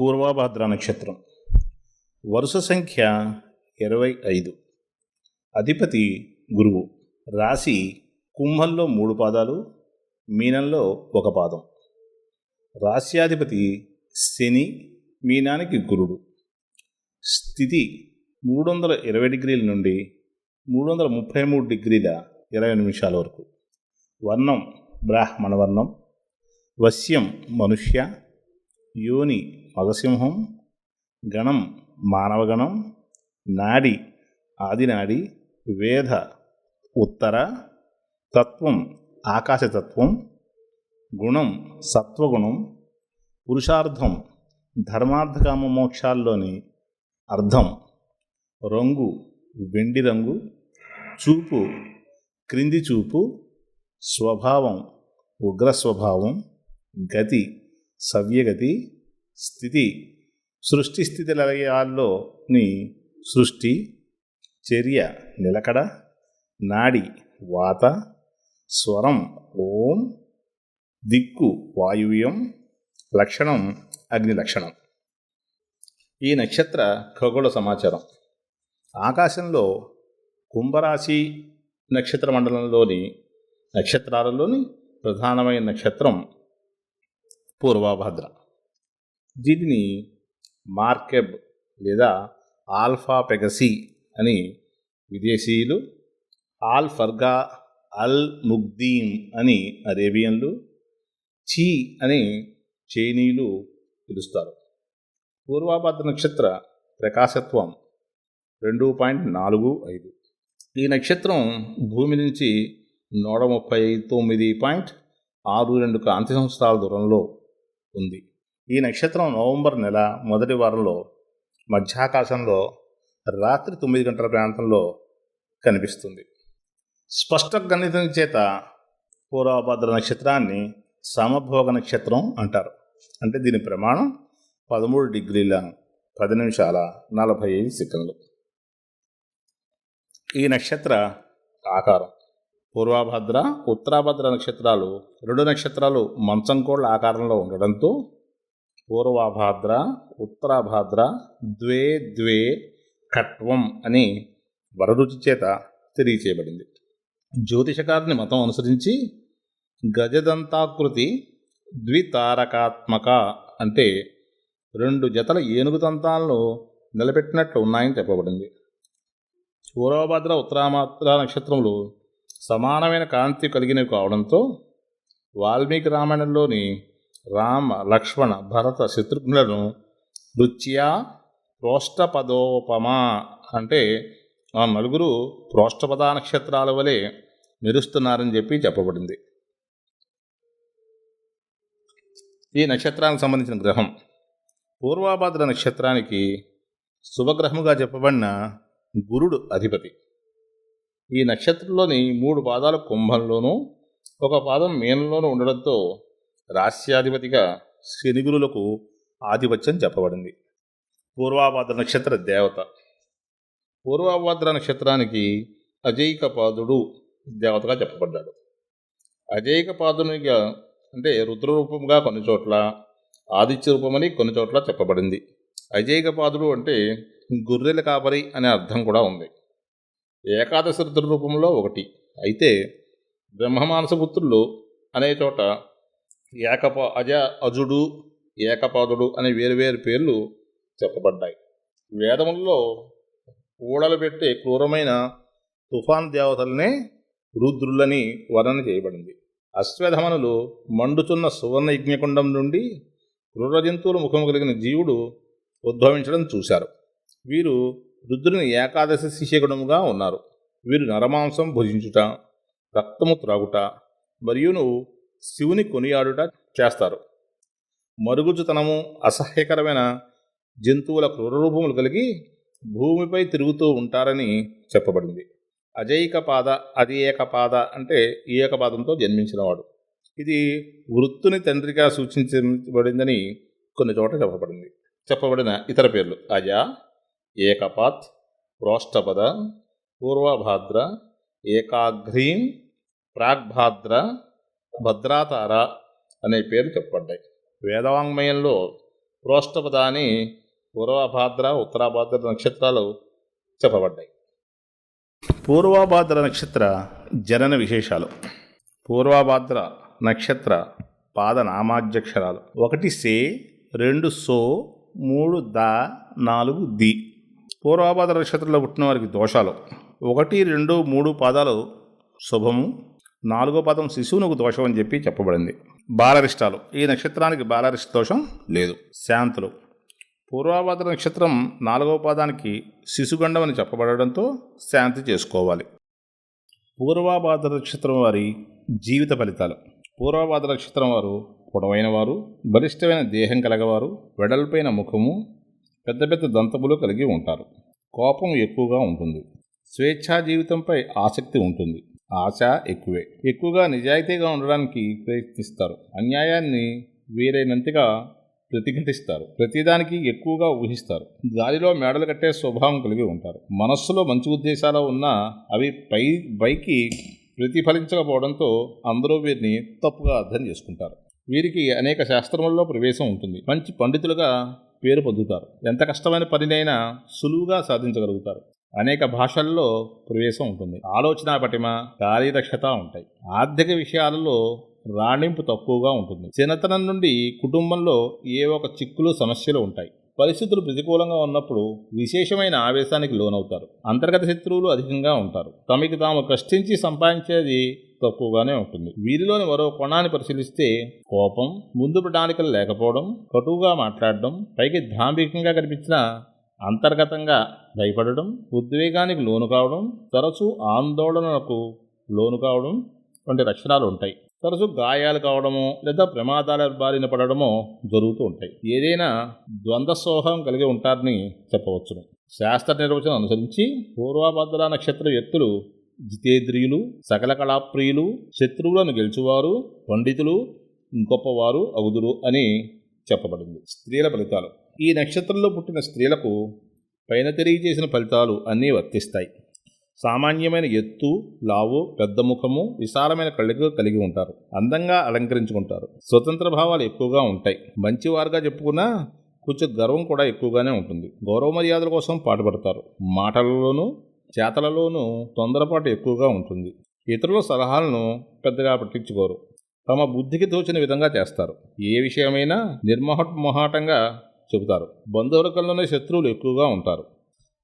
పూర్వభద్ర నక్షత్రం. వరుస సంఖ్య ఇరవై ఐదు. అధిపతి గురువు. రాశి కుంభంలో మూడు పాదాలు మీనంలో ఒక పాదం. రాశ్యాధిపతి శని మీనానికి గురుడు. స్థితి మూడు వందల ఇరవై డిగ్రీల నుండి మూడు వందల ముప్పై మూడు డిగ్రీల ఇరవై నిమిషాల వరకు. వర్ణం బ్రాహ్మణ వర్ణం. వశ్యం మనుష్య. యోని మగసింహం గణం మానవగణం నాడి ఆదినాడి వేద ఉత్తర తత్వం ఆకాశతత్వం గుణం సత్వగుణం పురుషార్థం ధర్మార్థకామ మోక్షాల్లోని అర్థం రంగు వెండి రంగు చూపు క్రింది చూపు స్వభావం ఉగ్ర స్వభావం గతి సవ్యగతి స్థితి సృష్టి స్థితి లయాల్లోని సృష్టి చర్య నిలకడ నాడి వాత స్వరం ఓం దిక్కు వాయువ్యం లక్షణం అగ్ని లక్షణం. ఈ నక్షత్ర ఖగోళ సమాచారం. ఆకాశంలో కుంభరాశి నక్షత్ర మండలంలోని నక్షత్రాలలోని ప్రధానమైన నక్షత్రం పూర్వభద్ర. దీనిని మార్కెబ్ లేదా ఆల్ఫా పెగసీ అని విదేశీయులు ఆల్ ఫర్గా అల్ ముగ్దీం అని అరేబియన్లు చీ అని చైనీయులు పిలుస్తారు. పూర్వాభద్ర నక్షత్ర ప్రకాశత్వం రెండు పాయింట్ నాలుగు ఐదు. ఈ నక్షత్రం భూమి నుంచి నూట ముప్పై తొమ్మిది పాయింట్ ఆరు రెండు కాంతి సంవత్సరాల దూరంలో ఉంది. ఈ నక్షత్రం నవంబర్ నెల మొదటి వారంలో మధ్యాకాశంలో రాత్రి తొమ్మిది గంటల ప్రాంతంలో కనిపిస్తుంది. స్పష్ట గణితం చేత పూర్వభద్ర నక్షత్రాన్ని సమభోగ నక్షత్రం అంటారు. అంటే దీని ప్రమాణం పదమూడు డిగ్రీల పది నిమిషాల నలభై ఐదు సెకండ్లు. ఈ నక్షత్ర ఆకారం. పూర్వభద్ర ఉత్తరాభద్ర నక్షత్రాలు రెండు నక్షత్రాలు మంచం కోళ్ళ ఆకారంలో ఉండడంతో పూర్వభాద్ర ఉత్తరాభాద్ర ద్వే ద్వే కట్వం అని వరరుచి చేత తెలియచేయబడింది. జ్యోతిషకారుని మతం అనుసరించి గజదంతాకృతి ద్వితారకాత్మక అంటే రెండు జతల ఏనుగు దంతాలను నిలబెట్టినట్లు ఉన్నాయని చెప్పబడింది. పూర్వభద్ర ఉత్తరామాత్ర నక్షత్రములు సమానమైన కాంతి కలిగినవి కావడంతో వాల్మీకి రామాయణంలోని రామ లక్ష్మణ భరత శత్రుఘ్నులను నృత్యా ప్రోష్టపదోపమా అంటే ఆ నలుగురు ప్రోష్టపద నక్షత్రాల వలె మెరుస్తున్నారని చెప్పి చెప్పబడింది. ఈ నక్షత్రానికి సంబంధించిన గ్రహం పూర్వాభాద్ర నక్షత్రానికి శుభగ్రహముగా చెప్పబడిన గురుడు అధిపతి. ఈ నక్షత్రంలోని మూడు పాదాలు కుంభంలోనూ ఒక పాదం మీనంలోనూ ఉండడంతో రాస్యాధిపతిగా శనిగురులకు ఆధిపత్యం చెప్పబడింది. పూర్వాభాద్ర నక్షత్ర దేవత. పూర్వాభాద్ర నక్షత్రానికి అజైకపాదుడు దేవతగా చెప్పబడ్డాడు. అజైకపాదునిగా అంటే రుద్రరూపంగా కొన్ని చోట్ల ఆదిత్య రూపమని కొన్ని చోట్ల చెప్పబడింది. అజైకపాదుడు అంటే గొర్రెల కాపరి అనే అర్థం కూడా ఉంది. ఏకాదశ రుద్ర రూపంలో ఒకటి. అయితే బ్రహ్మమానసపుత్రులు అనే చోట ఏకపా అజ అజుడు ఏకపాదుడు అనే వేరువేరు పేర్లు చెప్పబడ్డాయి. వేదముల్లో ఊడలు పెట్టే క్రూరమైన తుఫాన్ దేవతలనే రుద్రులని వర్ణన చేయబడింది. అశ్వధమనులు మండుచున్న సువర్ణ యజ్ఞకుండం నుండి క్రూర జంతువుల ముఖము కలిగిన జీవుడు ఉద్భవించడం చూశారు. వీరు రుద్రుని ఏకాదశి శిష్యగుణముగా ఉన్నారు. వీరు నరమాంసం భుజించుట రక్తము త్రాగుట మరియును శివుని కొనియాడుట చేస్తారు. మరుగుజుతనము అసహ్యకరమైన జంతువుల క్రూరరూపములు కలిగి భూమిపై తిరుగుతూ ఉంటారని చెప్పబడింది. అజైకపాద అది ఏకపాద అంటే ఈ ఏకపాదంతో జన్మించినవాడు. ఇది వృత్తుని తండ్రిగా సూచించబడిందని కొన్ని చోట్ల చెప్పబడింది. చెప్పబడిన ఇతర పేర్లు అజ ఏకపాత్ ప్రోష్టపద పూర్వభాద్ర ఏకాగ్రీం ప్రాగ్భాద్ర భద్రాతార అనే పేరు చెప్పబడ్డాయి. వేదవాంగ్మయంలో ప్రోష్టపద అని పూర్వభాద్ర ఉత్తరాభాద్ర నక్షత్రాలు చెప్పబడ్డాయి. పూర్వభాద్ర నక్షత్ర జనన విశేషాలు. పూర్వభాద్ర నక్షత్ర పాద నామాధ్యక్షరాలు. ఒకటి సే రెండు సో మూడు ద నాలుగు ది. పూర్వభాద్ర నక్షత్రంలో పుట్టిన వారికి దోషాలు. ఒకటి రెండు మూడు పాదాలు శుభము. నాలుగో పాదం శిశువునకు దోషం అని చెప్పి చెప్పబడింది. బాలరిష్టాలు. ఈ నక్షత్రానికి బాలరిష్ట దోషం లేదు. శాంతులు. పూర్వభాద్ర నక్షత్రం నాలుగవ పాదానికి శిశుగండం అని చెప్పబడడంతో శాంతి చేసుకోవాలి. పూర్వభాద్ర నక్షత్రం వారి జీవిత ఫలితాలు. పూర్వభాద్ర నక్షత్రం వారు పొడవైన వారు బలిష్టమైన దేహం కలగవారు వెడల్పైన ముఖము పెద్ద పెద్ద దంతములు కలిగి ఉంటారు. కోపం ఎక్కువగా ఉంటుంది. స్వేచ్ఛా జీవితంపై ఆసక్తి ఉంటుంది. ఆశ ఎక్కువే. ఎక్కువగా నిజాయితీగా ఉండడానికి ప్రయత్నిస్తారు. అన్యాయాన్ని వీరైనంతగా ప్రతిఘటిస్తారు. ప్రతిదానికి ఎక్కువగా ఊహిస్తారు. గాలిలో మేడలు కట్టే స్వభావం కలిగి ఉంటారు. మనస్సులో మంచి ఉద్దేశాలు ఉన్నా అవి పై పైకి ప్రతిఫలించకపోవడంతో అందరూ వీరిని తప్పుగా అర్థం చేసుకుంటారు. వీరికి అనేక శాస్త్రములలో ప్రవేశం ఉంటుంది. మంచి పండితులుగా పేరు పొందుతారు. ఎంత కష్టమైన పనినైనా సులువుగా సాధించగలుగుతారు. అనేక భాషల్లో ప్రవేశం ఉంటుంది. ఆలోచన పటిమ కార్యదక్షత ఉంటాయి. ఆర్థిక విషయాలలో రాణింపు తక్కువగా ఉంటుంది. చిన్నతనం నుండి కుటుంబంలో ఏ ఒక చిక్కులు సమస్యలు ఉంటాయి. పరిస్థితులు ప్రతికూలంగా ఉన్నప్పుడు విశేషమైన ఆవేశానికి లోనవుతారు. అంతర్గత శత్రువులు అధికంగా ఉంటారు. తమకి తాము కష్టించి సంపాదించేది తక్కువగానే ఉంటుంది. వీరిలోని మరో కోణాన్ని పరిశీలిస్తే కోపం ముందు ప్రణాళికలు లేకపోవడం కటువుగా మాట్లాడడం పైకి ధాంభికంగా కనిపించిన అంతర్గతంగా భయపడడం ఉద్వేగానికి లోను కావడం తరచూ ఆందోళనలకు లోను కావడం వంటి లక్షణాలు ఉంటాయి. తరచూ గాయాలు కావడమో లేదా ప్రమాదాల బారిన పడడమో జరుగుతూ ఉంటాయి. ఏదైనా ద్వంద్వ స్వభావం కలిగి ఉంటారని చెప్పవచ్చును. శాస్త్ర నిర్వచనం అనుసరించి పూర్వభద్ర నక్షత్ర వ్యక్తులు జితేంద్రియులు సకల కళాప్రియులు శత్రువులను గెలుచువారు పండితులు గొప్పవారు అగుదురు అని చెప్పబడింది. స్త్రీల ఫలితాలు. ఈ నక్షత్రంలో పుట్టిన స్త్రీలకు పైన తెలియజేసిన ఫలితాలు అన్నీ వర్తిస్తాయి. సామాన్యమైన ఎత్తు లావు పెద్ద ముఖము విశాలమైన కళ్ళకు కలిగి ఉంటారు. అందంగా అలంకరించుకుంటారు. స్వతంత్ర భావాలు ఎక్కువగా ఉంటాయి. మంచివారుగా చెప్పుకున్నా కొంచెం గర్వం కూడా ఎక్కువగానే ఉంటుంది. గౌరవ మర్యాదల కోసం పాటుపడతారు. మాటలలోనూ చేతలలోనూ తొందరపాటు ఎక్కువగా ఉంటుంది. ఇతరుల సలహాలను పెద్దగా పట్టించుకోరు. తమ బుద్ధికి తోచిన విధంగా చేస్తారు. ఏ విషయమైనా మొహాటంగా చెబుతారు. బంధువర్గంలోనే శత్రువులు ఎక్కువగా ఉంటారు.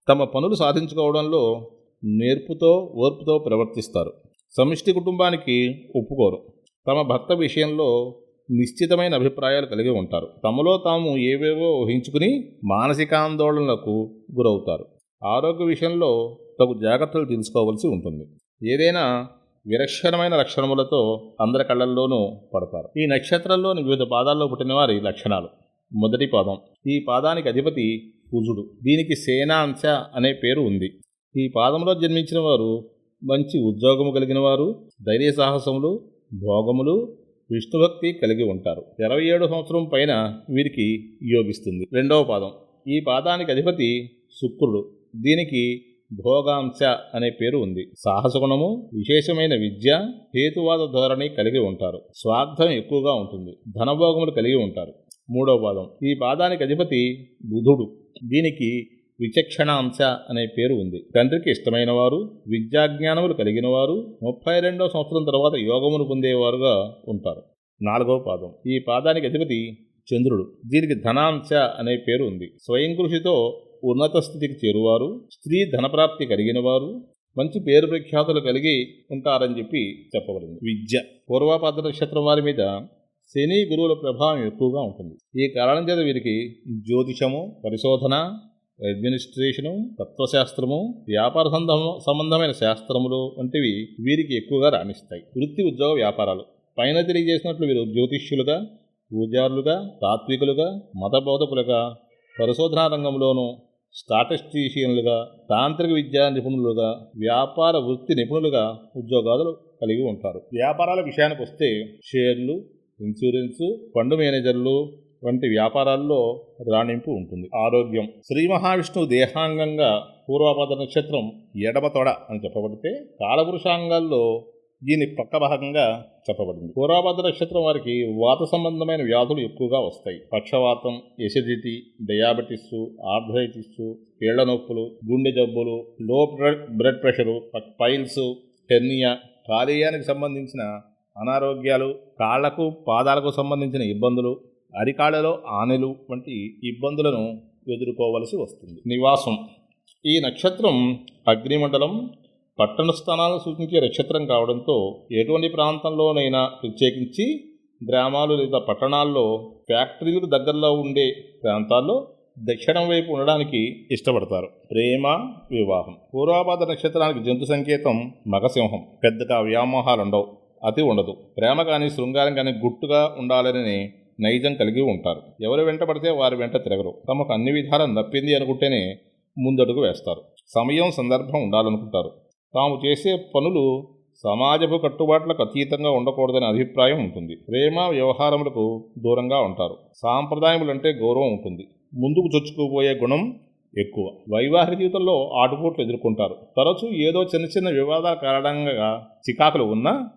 తమ పనులు సాధించుకోవడంలో నేర్పుతో ఓర్పుతో ప్రవర్తిస్తారు. సమిష్టి కుటుంబానికి ఒప్పుకోరు. తమ భర్త విషయంలో నిశ్చితమైన అభిప్రాయాలు కలిగి ఉంటారు. తమలో తాము ఏవేవో ఊహించుకుని మానసికాందోళనలకు గురవుతారు. ఆరోగ్య విషయంలో తగు జాగ్రత్తలు తీసుకోవాల్సి ఉంటుంది. ఏదైనా విలక్షణమైన లక్షణములతో అందరి కళ్ళల్లోనూ పడతారు. ఈ నక్షత్రంలోని వివిధ పాదాల్లో పుట్టిన వారి లక్షణాలు. మొదటి పాదం. ఈ పాదానికి అధిపతి కుజుడు. దీనికి సేనాంశ అనే పేరు ఉంది. ఈ పాదంలో జన్మించిన వారు మంచి ఉద్యోగము కలిగిన వారు ధైర్య సాహసములు భోగములు విష్ణుభక్తి కలిగి ఉంటారు. ఇరవై ఏడు సంవత్సరం పైన వీరికి యోగిస్తుంది. రెండవ పాదం. ఈ పాదానికి అధిపతి శుక్రుడు. దీనికి భోగాంశ అనే పేరు ఉంది. సాహసగుణము విశేషమైన విద్య హేతువాద ధోరణి కలిగి ఉంటారు. స్వార్థం ఎక్కువగా ఉంటుంది. ధనభోగములు కలిగి ఉంటారు. మూడవ పాదం. ఈ పాదానికి అధిపతి బుధుడు. దీనికి విచక్షణాంశ అనే పేరు ఉంది. తండ్రికి ఇష్టమైన వారు విద్యాజ్ఞానములు కలిగిన వారు ముప్పై రెండవ సంవత్సరం తర్వాత యోగమును పొందేవారుగా ఉంటారు. నాలుగవ పాదం. ఈ పాదానికి అధిపతి చంద్రుడు. దీనికి ధనాంశ అనే పేరు ఉంది. స్వయం కృషితో ఉన్నత స్థితికి చేరువారు స్త్రీ ధనప్రాప్తి కలిగిన వారు మంచి పేరు ప్రఖ్యాతులు కలిగి ఉంటారని చెప్పి చెప్పబడింది. విద్య. పూర్వపాద నక్షత్రం వారి మీద శని గురువుల ప్రభావం ఎక్కువగా ఉంటుంది. ఈ కారణం చేత వీరికి జ్యోతిషము పరిశోధన అడ్మినిస్ట్రేషను తత్వశాస్త్రము వ్యాపార సంబంధమైన శాస్త్రములు వంటివి వీరికి ఎక్కువగా రాణిస్తాయి. వృత్తి ఉద్యోగ వ్యాపారాలు. పైన తెలియజేసినట్లు వీరు జ్యోతిష్యులుగా పూజారులుగా తాత్వికులుగా మతబోధకులుగా పరిశోధనా రంగంలోనూ స్టాటిస్టీషియన్లుగా తాంత్రిక విద్యా నిపుణులుగా వ్యాపార వృత్తి నిపుణులుగా ఉద్యోగాలు కలిగి ఉంటారు. వ్యాపారాల విషయానికి వస్తే షేర్లు ఇన్సూరెన్సు ఫండ్ మేనేజర్లు వంటి వ్యాపారాల్లో రాణింపు ఉంటుంది. ఆరోగ్యం. శ్రీ మహావిష్ణువు దేహాంగంగా పూర్వపద నక్షత్రం ఎడమ తొడ అని చెప్పబడితే కాలపురుషాంగాల్లో దీని పక్క భాగంగా చెప్పబడింది. పూర్వపద నక్షత్రం వారికి వాత సంబంధమైన వ్యాధులు ఎక్కువగా వస్తాయి. పక్షవాతం ఎసిడిటీ డయాబెటిస్ ఆర్థరైటిస్ కీళ్ళ నొప్పులు గుండె జబ్బులు లో blood blood pressure piles hernia కాలేయానికి సంబంధించిన అనారోగ్యాలు కాళ్ళకు పాదాలకు సంబంధించిన ఇబ్బందులు అరికాళ్ళలో ఆనెలు వంటి ఇబ్బందులను ఎదుర్కోవలసి వస్తుంది. నివాసం. ఈ నక్షత్రం అగ్నిమండలం పట్టణ స్థానాలను సూచించే నక్షత్రం కావడంతో ఎటువంటి ప్రాంతంలోనైనా ప్రత్యేకించి గ్రామాలు లేదా పట్టణాల్లో ఫ్యాక్టరీలకు దగ్గరలో ఉండే ప్రాంతాల్లో దక్షిణం వైపు ఉండడానికి ఇష్టపడతారు. ప్రేమ వివాహం. పూర్వాపాద నక్షత్రానికి జంతు సంకేతం మగసింహం. పెద్దగా వ్యామోహాలు ఉండవు అతి ఉండదు. ప్రేమ కానీ శృంగారం కానీ గుట్టుగా ఉండాలని నైజం కలిగి ఉంటారు. ఎవరు వెంట పడితే వారి వెంట తిరగరు. తమకు అన్ని విధాలా నప్పింది అనుకుంటేనే ముందడుగు వేస్తారు. సమయం సందర్భం ఉండాలనుకుంటారు. తాము చేసే పనులు సమాజపు కట్టుబాట్లకు అతీతంగా ఉండకూడదనే అభిప్రాయం ఉంటుంది. ప్రేమ వ్యవహారములకు దూరంగా ఉంటారు. సాంప్రదాయములంటే గౌరవం ఉంటుంది. ముందుకు చొచ్చుకుపోయే గుణం ఎక్కువ. వైవాహిక జీవితంలో ఆటుపోట్లు ఎదుర్కొంటారు. తరచూ ఏదో చిన్న చిన్న వివాదాల కారణంగా చికాకులు ఉన్నా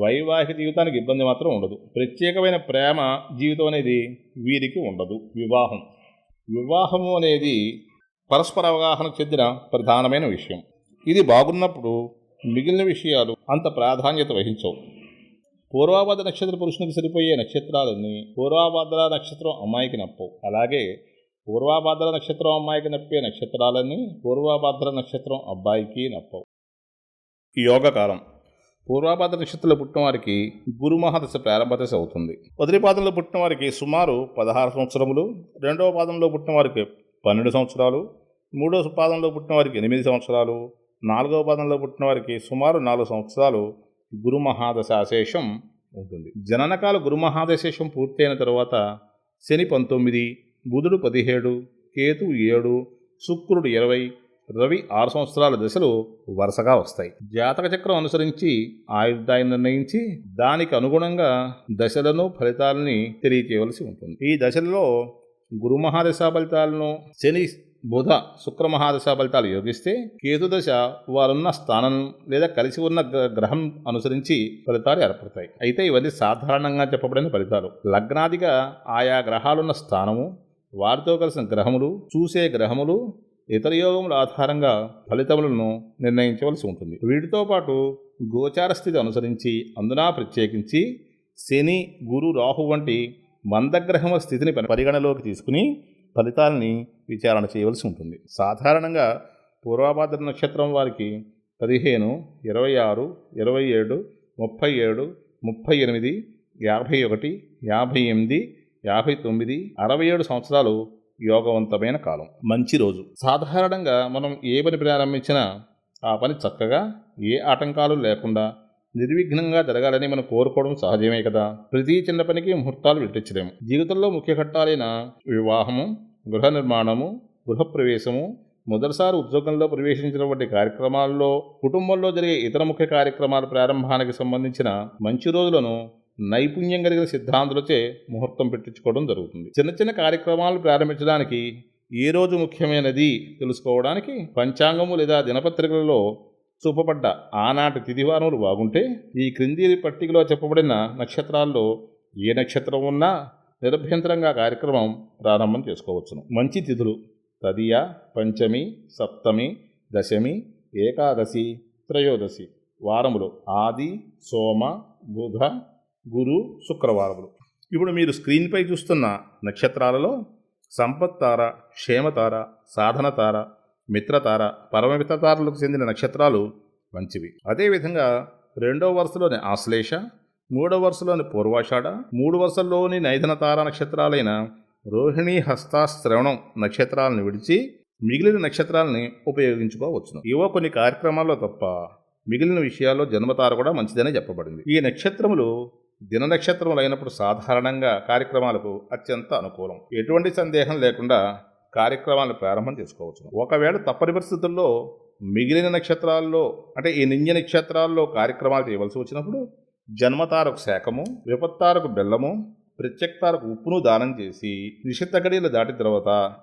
వైవాహిక జీవితానికి ఇబ్బంది మాత్రం ఉండదు. ప్రత్యేకమైన ప్రేమ జీవితం అనేది వీరికి ఉండదు. వివాహం. వివాహము అనేది పరస్పర అవగాహనకు చెందిన ప్రధానమైన విషయం. ఇది బాగున్నప్పుడు మిగిలిన విషయాలు అంత ప్రాధాన్యత వహించవు. పూర్వాభాద నక్షత్ర పురుషునికి సరిపోయే నక్షత్రాలన్నీ పూర్వాభాద్ర నక్షత్రం అమ్మాయికి నప్పవు. అలాగే పూర్వాభాద్ర నక్షత్రం అమ్మాయికి నప్పే నక్షత్రాలన్నీ పూర్వాభాద్ర నక్షత్రం అబ్బాయికి నప్పవు. యోగకాలం పూర్వాపాద నక్షత్రంలో పుట్టిన వారికి గురుమహాదశ ప్రారంభ దశ అవుతుంది. మొదటి పాదంలో పుట్టిన వారికి సుమారు పదహారు సంవత్సరములు రెండవ పాదంలో పుట్టిన వారికి పన్నెండు సంవత్సరాలు మూడవ పాదంలో పుట్టిన వారికి ఎనిమిది సంవత్సరాలు నాలుగవ పాదంలో పుట్టిన వారికి సుమారు నాలుగు సంవత్సరాలు గురుమహాదశ అశేషం ఉంటుంది. జననకాల గురు మహాదశేషం పూర్తయిన తర్వాత శని పంతొమ్మిది బుధుడు పదిహేడు కేతు ఏడు శుక్రుడు ఇరవై రవి ఆరు సంవత్సరాల దశలు వరుసగా వస్తాయి. జాతక చక్రం అనుసరించి ఆయుర్దాయం నిర్ణయించి దానికి అనుగుణంగా దశలను ఫలితాలని తెలియచేయవలసి ఉంటుంది. ఈ దశలలో గురు మహాదశ ఫలితాలను శని బుధ శుక్ర మహాదశ ఫలితాలు యోగిస్తే కేతు దశ వారున్న స్థానం లేదా కలిసి ఉన్న గ్రహం అనుసరించి ఫలితాలు ఏర్పడతాయి. అయితే ఇవన్నీ సాధారణంగా చెప్పబడిన ఫలితాలు. లగ్నాదిగా ఆయా గ్రహాలున్న స్థానము వారితో కలిసిన గ్రహములు చూసే గ్రహములు ఇతర యోగముల ఆధారంగా ఫలితములను నిర్ణయించవలసి ఉంటుంది. వీటితో పాటు గోచార స్థితి అనుసరించి అందునా ప్రత్యేకించి శని గురు రాహు వంటి మందగ్రహముల స్థితిని పరిగణలోకి తీసుకుని ఫలితాలని విచారణ చేయవలసి ఉంటుంది. సాధారణంగా పూర్వాభాద్ర నక్షత్రం వారికి పదిహేను ఇరవై ఆరు ఇరవై ఏడు ముప్పై ఏడు ముప్పై ఎనిమిది యాభై ఒకటి యాభై ఎనిమిది యాభై తొమ్మిది అరవై ఏడు సంవత్సరాలు యోగవంతమైన కాలం. మంచి రోజు. సాధారణంగా మనం ఏ పని ప్రారంభించినా ఆ పని చక్కగా ఏ ఆటంకాలు లేకుండా నిర్విఘ్నంగా జరగాలని మనం కోరుకోవడం సహజమే కదా. ప్రతి చిన్న పనికి ముహూర్తాలు పెట్టించలేము జీవితంలో ముఖ్య ఘట్టాలైన వివాహము గృహ నిర్మాణము గృహప్రవేశము మొదటిసారి ఉద్యోగంలో ప్రవేశించిన వంటి కార్యక్రమాల్లో కుటుంబంలో జరిగే ఇతర ముఖ్య కార్యక్రమాల ప్రారంభానికి సంబంధించిన మంచి రోజులను నైపుణ్యం కలిగిన సిద్ధాంతులచే ముహూర్తం పెట్టించుకోవడం జరుగుతుంది. చిన్న చిన్న కార్యక్రమాలు ప్రారంభించడానికి ఏ రోజు ముఖ్యమైనది తెలుసుకోవడానికి పంచాంగము లేదా దినపత్రికలలో చూపబడ్డ ఆనాటి తిథివారములు బాగుంటే ఈ క్రింది పట్టికలో చెప్పబడిన నక్షత్రాల్లో ఏ నక్షత్రం ఉన్నా నిరభ్యంతరంగా కార్యక్రమం ప్రారంభం చేసుకోవచ్చును. మంచి తిథులు తదియ పంచమి సప్తమి దశమి ఏకాదశి త్రయోదశి వారములు ఆది సోమ బుధ గురు శుక్రవారములు. ఇప్పుడు మీరు స్క్రీన్పై చూస్తున్న నక్షత్రాలలో సంపత్తార క్షేమతార సాధనతార మిత్రతార పరమమిత్రతారలకు చెందిన నక్షత్రాలు మంచివి. అదేవిధంగా రెండవ వరుసలోని ఆశ్లేష మూడవ వరుసలోని పూర్వాషాఢ మూడు వరుసల్లోని నైధనతార నక్షత్రాలైన రోహిణి హస్తాశ్రవణం నక్షత్రాలను విడిచి మిగిలిన నక్షత్రాలని ఉపయోగించుకోవచ్చును. ఇవో కొన్ని కార్యక్రమాల్లో తప్ప మిగిలిన విషయాల్లో జన్మతార కూడా మంచిదనే చెప్పబడింది. ఈ నక్షత్రములు దిన నక్షత్రములు అయినప్పుడు సాధారణంగా కార్యక్రమాలకు అత్యంత అనుకూలం. ఎటువంటి సందేహం లేకుండా కార్యక్రమాలను ప్రారంభం చేసుకోవచ్చు. ఒకవేళ తప్పని పరిస్థితుల్లో మిగిలిన నక్షత్రాల్లో అంటే ఈ నింజ నక్షత్రాల్లో కార్యక్రమాలు చేయవలసి వచ్చినప్పుడు జన్మతారకు శాఖము విపత్తారకు బెల్లము ప్రత్యక్తారకు ఉప్పును దానం చేసి నిషిద్ధ గడియలు దాటిన తర్వాత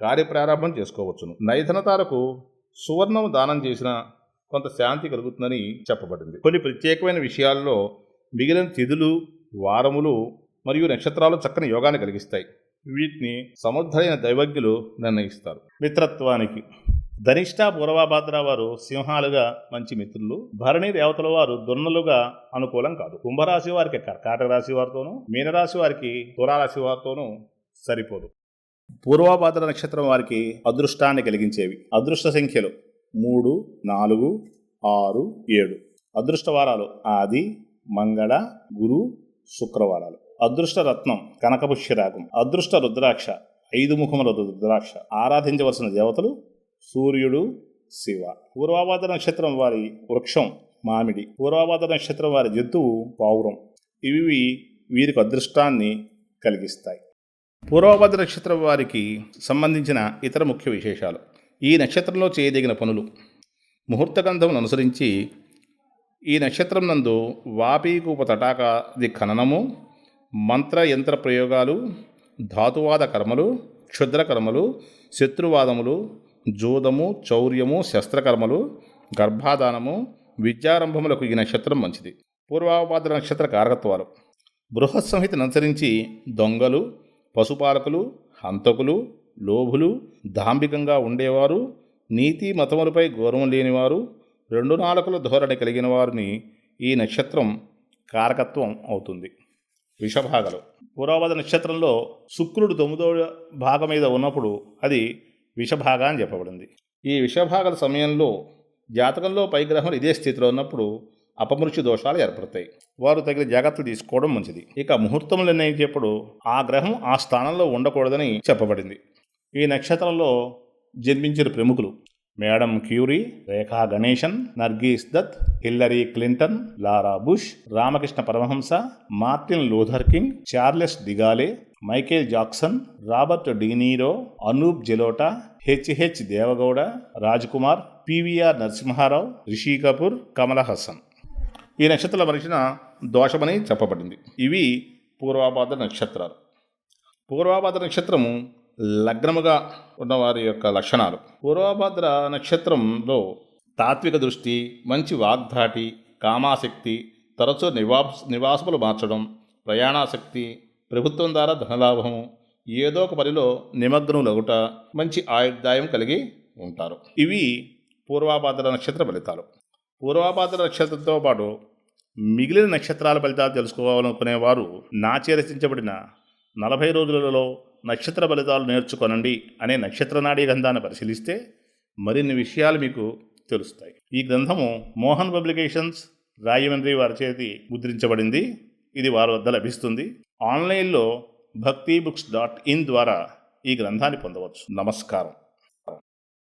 కార్యప్రారంభం చేసుకోవచ్చును. నైధనతారకు సువర్ణము దానం చేసిన కొంత శాంతి కలుగుతుందని చెప్పబడింది. కొన్ని ప్రత్యేకమైన విషయాల్లో మిగిలిన తిథులు వారములు మరియు నక్షత్రాలు చక్కని యోగాన్ని కలిగిస్తాయి. వీటిని సమర్థులైన దైవజ్ఞులు నిర్ణయిస్తారు. మిత్రత్వానికి. ధనిష్ట పూర్వభాద్ర వారు సింహాలుగా మంచి మిత్రులు. భరణి దేవతల వారు దున్నలుగా అనుకూలం కాదు. కుంభరాశి వారికి కర్కాటక రాశి వారితోనూ మీనరాశి వారికి తులారాశి వారితోనూ సరిపోదు. పూర్వభాద్ర నక్షత్రం వారికి అదృష్టాన్ని కలిగించేవి. అదృష్ట సంఖ్యలు మూడు నాలుగు ఆరు ఏడు. అదృష్ట వారాలు ఆది మంగళ గురు శుక్రవారాలు. అదృష్ట రత్నం కనకపుష్యరాగం. అదృష్ట రుద్రాక్ష ఐదు ముఖముల రుద్రాక్ష. ఆరాధించవలసిన దేవతలు సూర్యుడు శివ. పూర్వాభాద్ర నక్షత్రం వారి వృక్షం మామిడి. పూర్వాభాద్ర నక్షత్రం వారి జంతువు పావురం. ఇవి వీరికి అదృష్టాన్ని కలిగిస్తాయి. పూర్వభద్ర నక్షత్రం వారికి సంబంధించిన ఇతర ముఖ్య విశేషాలు. ఈ నక్షత్రంలో చేయదగిన పనులు. ముహూర్త గంధమును అనుసరించి ఈ నక్షత్రం నందు వాపీకూప తటాకాది ఖననము మంత్ర యంత్ర ప్రయోగాలు ధాతువాద కర్మలు క్షుద్ర కర్మలు శత్రువాదములు జూదము చౌర్యము శస్త్రకర్మలు గర్భాధానము విద్యారంభములకు ఈ నక్షత్రం మంచిది. పూర్వాపాద్ర నక్షత్ర కారకత్వాలు. బృహత్ సంహితను అనుసరించి దొంగలు పశుపాలకులు హంతకులు లోభులు దాంభికంగా ఉండేవారు నీతి మతములపై గౌరవం లేనివారు రెండు నాలుకల ధోరణి కలిగిన వారిని ఈ నక్షత్రం కారకత్వం అవుతుంది. విషభాగలు. పూర్వభద్ర నక్షత్రంలో శుక్రుడు తొమ్మిదో భాగం మీద ఉన్నప్పుడు అది విషభాగ అని చెప్పబడింది. ఈ విషభాగల సమయంలో జాతకంలో పై గ్రహములు ఇదే స్థితిలో ఉన్నప్పుడు అపమృత్యు దోషాలు ఏర్పడతాయి. వారు తగిన జాగ్రత్తలు తీసుకోవడం మంచిది. ఇక ముహూర్తం నిర్ణయించేప్పుడు ఆ గ్రహం ఆ స్థానంలో ఉండకూడదని చెప్పబడింది. ఈ నక్షత్రంలో జన్మించిన ప్రముఖులు Madame Curie Rekha Ganesan Nargis Dutt Hillary Clinton Laura Bush Ramakrishna Paramahamsa Martin Luther King Charles de Gaulle Michael Jackson Robert De Niro Anup Jalota H H Deve Gowda Rajkumar P V R Narasimha Rao Rishi Kapoor Kamal Haasan. ఈ నక్షత్రాల మనిషిన దోషమని చెప్పబడింది. ఇవి పూర్వాపాద నక్షత్రాలు. పూర్వాపాద నక్షత్రము లగ్నముగా ఉన్నవారి యొక్క లక్షణాలు. పూర్వభద్ర నక్షత్రంలో తాత్విక దృష్టి మంచి వాగ్ధాటి కామాసక్తి తరచూ నివాస్ నివాసములు మార్చడం ప్రయాణాసక్తి ప్రభుత్వం ద్వారా ధనలాభము ఏదో ఒక పనిలో నిమగ్నములగుట మంచి ఆయుర్దాయం కలిగి ఉంటారు. ఇవి పూర్వాభాద్ర నక్షత్ర ఫలితాలు. పూర్వాభాద్ర నక్షత్రంతో పాటు మిగిలిన నక్షత్రాల ఫలితాలు తెలుసుకోవాలనుకునేవారు నాచే రచించబడిన నలభై రోజులలో నక్షత్ర ఫలితాలు నేర్చుకొనండి అనే నక్షత్రనాడీ గ్రంథాన్ని పరిశీలిస్తే మరిన్ని విషయాలు మీకు తెలుస్తాయి. ఈ గ్రంథము మోహన్ పబ్లికేషన్స్ రాయమండ్రి వారి చేతి ముద్రించబడింది. ఇది వారి వద్ద లభిస్తుంది. ఆన్లైన్లో భక్తి బుక్స్ డాట్ ఇన్ ద్వారా ఈ గ్రంథాన్ని పొందవచ్చు. నమస్కారం.